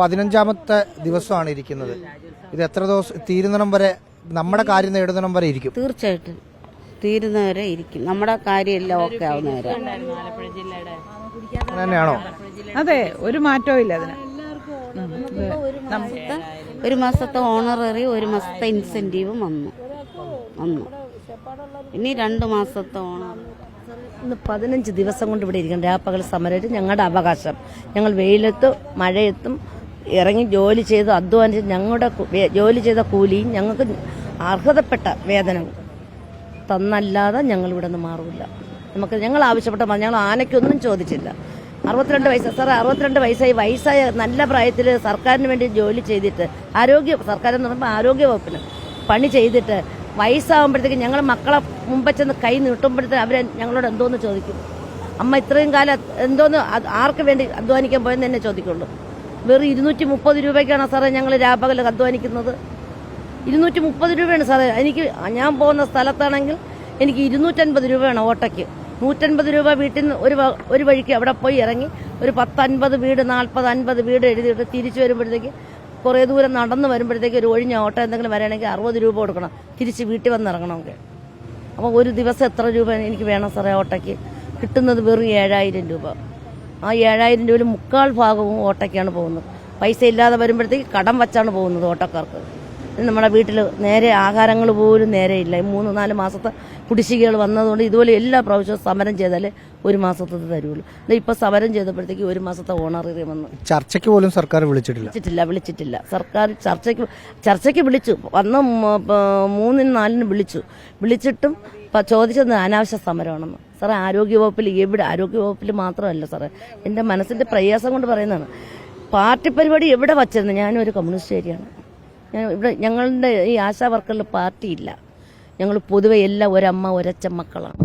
പതിനഞ്ചാമത്തെ ദിവസമാണ് ഇരിക്കുന്നത്. ഇത് എത്ര ദിവസം തീരുന്നിടം വരെ നമ്മുടെ കാര്യം നേടുന്നണം വരെ ഇരിക്കും? തീർച്ചയായിട്ടും. തീരുന്നവരെ ഇരിക്കും. നമ്മുടെ കാര്യമെല്ലാം ഓക്കെ ആവുന്നവരെ അങ്ങനെ തന്നെയാണോ? അതെ ഒരു മാറ്റവും ഇല്ല അതിന്. ഒരു മാസത്തെ ഒരു മാസത്തെ ഓണററി ഒരു മാസത്തെ ഇൻസെന്റീവും വന്നു. വന്നു. ഇനി രണ്ട് മാസത്തെ ഓണർ ഇന്ന് പതിനഞ്ച് ദിവസം കൊണ്ട് ഇവിടെ ഇരിക്കണം. രാപ്പകൽ സമരം ഞങ്ങളുടെ അവകാശം. ഞങ്ങൾ വെയിലത്തും മഴയത്തും ഇറങ്ങി ജോലി ചെയ്ത് അധ്വാനിച്ച് ഞങ്ങളുടെ ജോലി ചെയ്ത കൂലിയും ഞങ്ങൾക്ക് അർഹതപ്പെട്ട വേതനം തന്നല്ലാതെ ഞങ്ങൾ ഇവിടെ നിന്ന് മാറില്ല നമുക്ക് ഞങ്ങൾ ആവശ്യപ്പെട്ട ഞങ്ങൾ ആനയ്ക്കൊന്നും ചോദിച്ചില്ല. അറുപത്തിരണ്ട് വയസ്സ് സാറേ അറുപത്തിരണ്ട് വയസ്സായി വയസ്സായ നല്ല പ്രായത്തിൽ സർക്കാരിന് വേണ്ടി ജോലി ചെയ്തിട്ട് ആരോഗ്യ സർക്കാർ എന്ന് പറയുമ്പോൾ ആരോഗ്യ വകുപ്പിന് പണി ചെയ്തിട്ട് വയസ്സാകുമ്പോഴത്തേക്ക് ഞങ്ങൾ മക്കളെ മുമ്പ് ചെന്ന് കൈ നീട്ടുമ്പോഴത്തേക്ക് അവർ ഞങ്ങളോട് എന്തോന്ന് ചോദിക്കും? അമ്മ ഇത്രയും കാലം എന്തോന്ന് ആർക്ക് വേണ്ടി അധ്വാനിക്കാൻ പോയെന്ന് തന്നെ ചോദിക്കുള്ളൂ. വെറും ഇരുന്നൂറ്റി മുപ്പത് രൂപയ്ക്കാണ് സാറേ ഞങ്ങൾ രാപകൽ അധ്വാനിക്കുന്നത്. ഇരുന്നൂറ്റി മുപ്പത് രൂപയാണ് സാറേ. എനിക്ക് ഞാൻ പോകുന്ന സ്ഥലത്താണെങ്കിൽ എനിക്ക് ഇരുന്നൂറ്റൻപത് രൂപയാണ് ഓട്ടയ്ക്ക്. നൂറ്റൻപത് രൂപ വീട്ടിൽ നിന്ന് ഒരു ഒരു വഴിക്ക് അവിടെ പോയി ഇറങ്ങി ഒരു പത്തൻപത് വീട് നാൽപ്പത് അൻപത് വീട് എഴുതിയിട്ട് തിരിച്ചു വരുമ്പോഴത്തേക്ക് കുറേ ദൂരം നടന്ന് വരുമ്പോഴത്തേക്ക് ഒരു ഒഴിഞ്ഞ ഓട്ടോ എന്തെങ്കിലും വരണമെങ്കിൽ അറുപത് രൂപ കൊടുക്കണം. തിരിച്ച് വീട്ടിൽ വന്ന് ഇറങ്ങണമെങ്കിൽ. അപ്പോൾ ഒരു ദിവസം എത്ര രൂപ എനിക്ക് വേണം സാറേ ഓട്ടയ്ക്ക്? കിട്ടുന്നത് വെറും ഏഴായിരം രൂപ. ആ ഏഴായിരം രൂപയിൽ മുക്കാൽ ഭാഗവും ഓട്ടോയ്ക്കാണ് പോകുന്നത്. പൈസ ഇല്ലാതെ വരുമ്പോഴത്തേക്ക് കടം വച്ചാണ് പോകുന്നത് ഓട്ടോക്കാർക്ക്. നമ്മുടെ വീട്ടിൽ നേരെ ആഹാരങ്ങൾ പോലും നേരെ ഇല്ല. ഈ മൂന്ന് നാല് മാസത്തെ കുടിശ്ശികകൾ വന്നതുകൊണ്ട് ഇതുപോലെ എല്ലാ പ്രാവശ്യവും സമരം ചെയ്താലേ ഒരു മാസത്തെ തരുള്ളൂ. എന്നാൽ ഇപ്പോൾ സമരം ചെയ്തപ്പോഴത്തേക്ക് ഒരു മാസത്തെ ഓണറി വന്നു. ചർച്ചയ്ക്ക് പോലും സർക്കാർ വിളിച്ചിട്ടില്ല. വിളിച്ചിട്ടില്ല വിളിച്ചിട്ടില്ല. സർക്കാർ ചർച്ചയ്ക്ക് ചർച്ചയ്ക്ക് വിളിച്ചു. വന്ന് മൂന്നിന് നാലിന് വിളിച്ചു. വിളിച്ചിട്ടും ചോദിച്ചത് അനാവശ്യ സമരമാണെന്ന്. സാറേ ആരോഗ്യവകുപ്പിൽ എവിടെ ആരോഗ്യവകുപ്പിൽ മാത്രമല്ല സാറേ എന്റെ മനസ്സിന്റെ പ്രയാസം കൊണ്ട് പറയുന്നതാണ്. പാർട്ടി പരിപാടി എവിടെ വച്ചിരുന്നു? ഞാനൊരു കമ്മ്യൂണിസ്റ്റുകാരിയാണ് ഞാൻ ഇവിടെ ഞങ്ങളുടെ ഈ ആശാ വർക്കറിൽ പാർട്ടിയില്ല ഞങ്ങൾ പൊതുവെ എല്ലാം ഒരമ്മ ഒരച്ഛൻ മക്കളാണ്.